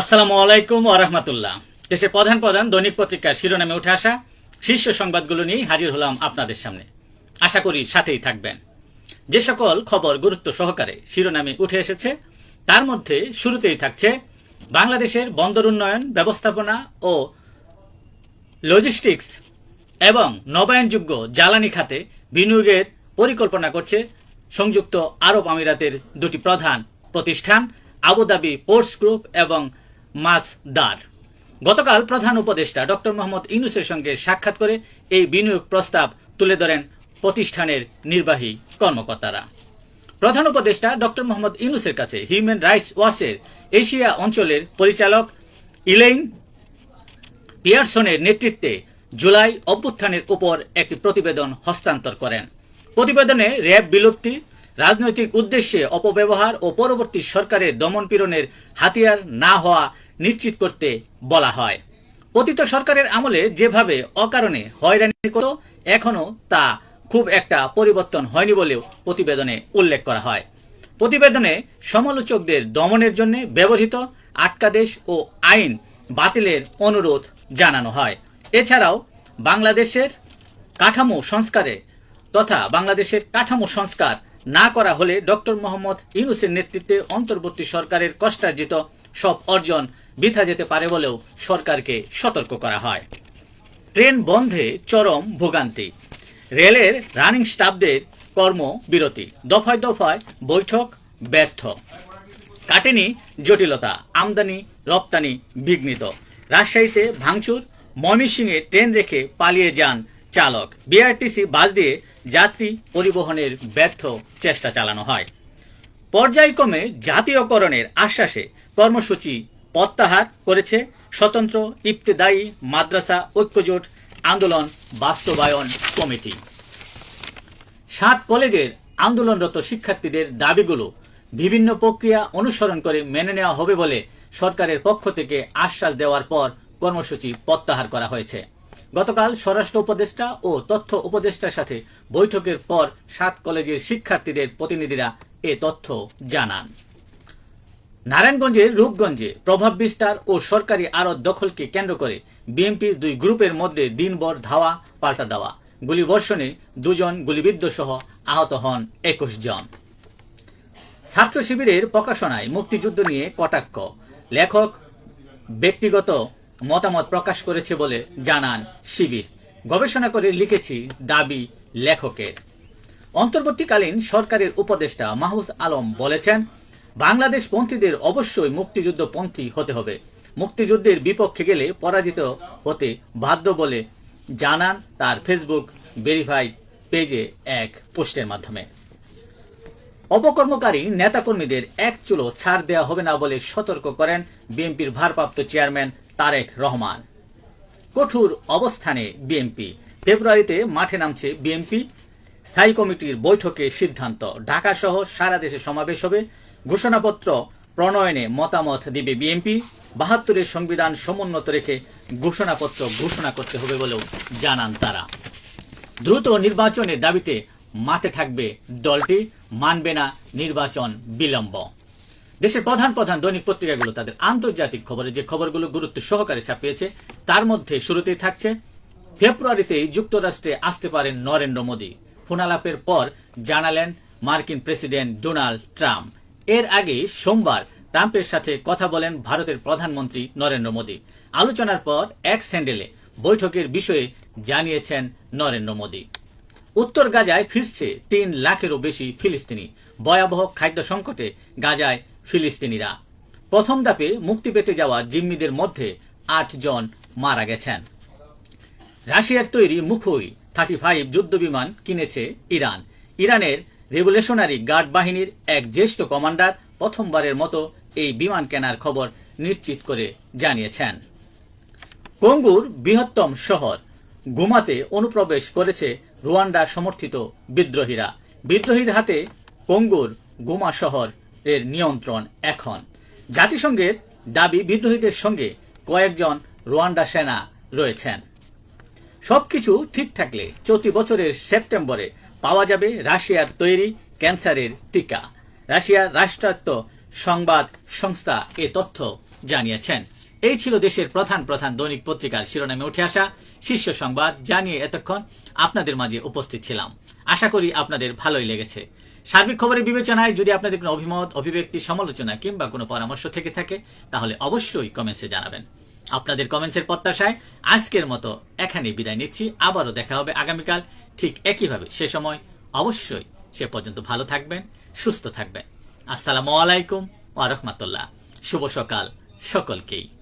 আসসালামু আলাইকুম আরহামতুল্লাহ দেশের প্রধান প্রধান দৈনিক পত্রিকার শিরোনামে উঠে আসা শীর্ষ সংবাদগুলো নিয়ে হাজির হলাম আপনাদের সামনে। আশা করি সাথেই থাকবেন। যে সকল খবর গুরুত্ব সহকারে শিরোনামে উঠে এসেছে, তার মধ্যে শুরুতেই থাকছে বাংলাদেশের বন্দর উন্নয়ন ব্যবস্থাপনা ও লজিস্টিক্স এবং নবায়নযোগ্য জ্বালানি খাতে বিনিয়োগের পরিকল্পনা করছে সংযুক্ত আরব আমিরাতের দুটি প্রধান প্রতিষ্ঠান, আবুধাবি পোর্টস গ্রুপ এবং মাসদার গতকাল প্রধান উপদেষ্টা ডক্টর মোহাম্মদ ইউনুসের সঙ্গে সাক্ষাৎ করে এই বিনিয়োগ প্রস্তাব তুলে ধরেন প্রতিষ্ঠানের নির্বাহী কর্মকর্তারা। প্রধান উপদেষ্টা ডক্টর মোহাম্মদ ইউনুসের কাছে হিউম্যান রাইটস ওয়াচের এশিয়া অঞ্চলের পরিচালক ইলেইন পিয়ারসনের নেতৃত্বে জুলাই অভ্যুত্থানের উপর একটি প্রতিবেদন হস্তান্তর করেন। প্রতিবেদনে র্যাব বিলুপ্তি, রাজনৈতিক উদ্দেশ্যে অপব্যবহার ও পরবর্তী সরকারের দমনপীড়নের হাতিয়ার না হওয়া নিশ্চিত করতে বলা হয়। পতিত সরকারের আমলে যেভাবে অকারণে হয়রানি করত, এখনও তা খুব একটা পরিবর্তন হয়নি বলেও প্রতিবেদনে উল্লেখ করা হয়। প্রতিবেদনে সমালোচকদের দমনের জন্য ব্যবহৃত আটকাদেশ ও আইন বাতিলের অনুরোধ জানানো হয়। এছাড়াও বাংলাদেশের কাঠামো সংস্কারে তথা বাংলাদেশের কাঠামো সংস্কার না করা হলে ডক্টর মোহাম্মদ ইউনুসের নেতৃত্বে অন্তর্বর্তী সরকারের কষ্টার্জিত সব অর্জন বৃথা যেতে পারে বলেও সরকারকে সতর্ক করা হয়। ট্রেন বন্ধে চরম ভোগান্তি। রেলের রানিং স্টাফদের কর্মবিরতি। দফায় দফায় বৈঠক ব্যর্থ। কাটেনি জটিলতা, আমদানি, রপ্তানি বিঘ্নিত। রাজশাহীতে ভাঙচুর, ময়মনসিংহে ট্রেন রেখে পালিয়ে যান চালক। বিআরটিসি বাস দিয়ে যাত্রী পরিবহনের ব্যর্থ চেষ্টা চালানো হয়। পর্যায়ক্রমে জাতীয়করণের আশ্বাসে কর্মসূচি প্রত্যাহার করেছে স্বতন্ত্র ইফতেদায়ী মাদ্রাসা ঐক্যজোট আন্দোলন বাস্তবায়ন কমিটি। সাত কলেজের আন্দোলনরত শিক্ষার্থীদের দাবিগুলো বিভিন্ন প্রক্রিয়া অনুসরণ করে মেনে নেওয়া হবে বলে সরকারের পক্ষ থেকে আশ্বাস দেওয়ার পর কর্মসূচি প্রত্যাহার করা হয়েছে। গতকাল স্বরাষ্ট্র উপদেষ্টা ও তথ্য উপদেষ্টার সাথে বৈঠকের পর সাত কলেজের শিক্ষার্থীদের প্রতিনিধিরা এ তথ্য জানান। নারায়ণগঞ্জের রূপগঞ্জে প্রভাব বিস্তার ও সরকারি আড়ত দখলকে কেন্দ্র করে বিএনপির দুই গ্রুপের মধ্যে দিনভর ধাওয়া, পাল্টা দেওয়া। গুলিবর্ষণে দুজন গুলিবিদ্ধ সহ আহত হন একুশ জন। ছাত্র শিবিরের প্রকাশনায় মুক্তিযুদ্ধ নিয়ে কটাক্ষ। লেখক ব্যক্তিগত মতামত প্রকাশ করেছে বলে জানান শিবির। গবেষণা করে লিখেছি দাবি লেখকের। অন্তর্বর্তীকালীন সরকারের উপদেষ্টা মাহফুজ আলম বলেছেন বাংলাদেশ পন্থীদের অবশ্যই মুক্তিযুদ্ধ পন্থী হতে হবে। মুক্তিযুদ্ধের বিপক্ষে গেলে পরাজিত হতে বাধ্য বলে জানান তার ফেসবুক ভেরিফাই পেজে এক পোস্টের মাধ্যমে। অপকর্মকারী নেতাকর্মীদের এক চুলো ছাড় দেওয়া হবে না বলে সতর্ক করেন বিএনপির ভারপ্রাপ্ত চেয়ারম্যান তারেক রহমান। কঠোর অবস্থানে বিএনপি। ফেব্রুয়ারিতে মাঠে নামছে বিএনপি। স্থায়ী কমিটির বৈঠকে সিদ্ধান্ত। ঢাকা সহ সারা দেশে সমাবেশ হবে। ঘোষণাপত্র, প্রণয়নে মতামত দিবে বিএনপি, বাহাত্তরের সংবিধান সমুন্নত রেখে ঘোষণাপত্র ঘোষণা করতে হবে বলেও জানান তারা। দ্রুত নির্বাচনের দাবিতে মাঠে থাকবে দলটি, মানবে না নির্বাচন বিলম্ব। দেশের প্রধান প্রধান দৈনিক পত্রিকাগুলো তাদের আন্তর্জাতিক খবরে যে খবরগুলো গুরুত্ব সহকারে ছাপিয়েছে তার মধ্যে শুরুতেই থাকছে, ফেব্রুয়ারিতেই যুক্তরাষ্ট্রে আসতে পারেন নরেন্দ্র মোদী। ফোনালাপের পর জানালেন মার্কিন প্রেসিডেন্ট ডোনাল্ড ট্রাম্প। এর আগে সোমবার ট্রাম্পের সাথে কথা বলেন ভারতের প্রধানমন্ত্রী নরেন্দ্র মোদী। আলোচনার পর এক স্যান্ডেলে বৈঠকের বিষয়ে জানিয়েছেন নরেন্দ্র মোদী। উত্তর গাজায় ফিরছে তিন লাখেরও বেশি ফিলিস্তিনি। ভয়াবহ খাদ্য সংকটে গাজায় ফিলিস্তিনিরা। প্রথম ধাপে মুক্তি পেতে যাওয়া জিম্মিদের মধ্যে আট জন মারা গেছেন। রাশিয়ার তৈরি মুখোই থার্টি ফাইভ যুদ্ধ বিমান কিনেছে ইরান। ইরানের রেগুলেশনারি গার্ড বাহিনীর এক জ্যেষ্ঠ কমান্ডার প্রথমবারের মতো এই বিমান কেনার খবর নিশ্চিত করে জানিয়েছেন। কঙ্গুর বৃহত্তম শহর, গুমাতে অনুপ্রবেশ করেছে রুয়ান্ডা সমর্থিত বিদ্রোহীরা। বিদ্রোহীর হাতে কঙ্গুর গুমা শহরের নিয়ন্ত্রণ এখন। জাতিসংঘের দাবি, বিদ্রোহীদের সঙ্গে কয়েকজন রুয়ান্ডা সেনা রয়েছেন। সবকিছু ঠিক থাকলে চলতি বছরের সেপ্টেম্বরে পাওয়া যাবে রাশিয়ার তৈরি ক্যান্সারের টিকা। রাশিয়ার রাষ্ট্রায়ত্ত সংবাদ সংস্থা এ তথ্য জানিয়েছেন। এই ছিল দেশের প্রধান প্রধান দৈনিক পত্রিকার শিরোনামে উঠে আসা শীর্ষ সংবাদ। জানিয়ে এতক্ষণ আপনাদের মাঝে উপস্থিত ছিলাম। আশা করি আপনাদের ভালোই লেগেছে। সার্বিক খবরের বিবেচনায় যদি আপনাদের কোনো অভিমত, অভিব্যক্তি, সমালোচনা কিংবা কোনো পরামর্শ থেকে থাকে, তাহলে অবশ্যই কমেন্টসে জানাবেন। আপনাদের কমেন্টসের প্রত্যাশায় আজকের মতো এখানেই বিদায় নিচ্ছি। আবারও দেখা হবে আগামীকাল ঠিক একইভাবে সে সময়। অবশ্যই সে পর্যন্ত ভালো থাকবেন, সুস্থ থাকবেন। আসসালামু আলাইকুম ওয়া রাহমাতুল্লাহ। শুভ সকাল সকলকেই।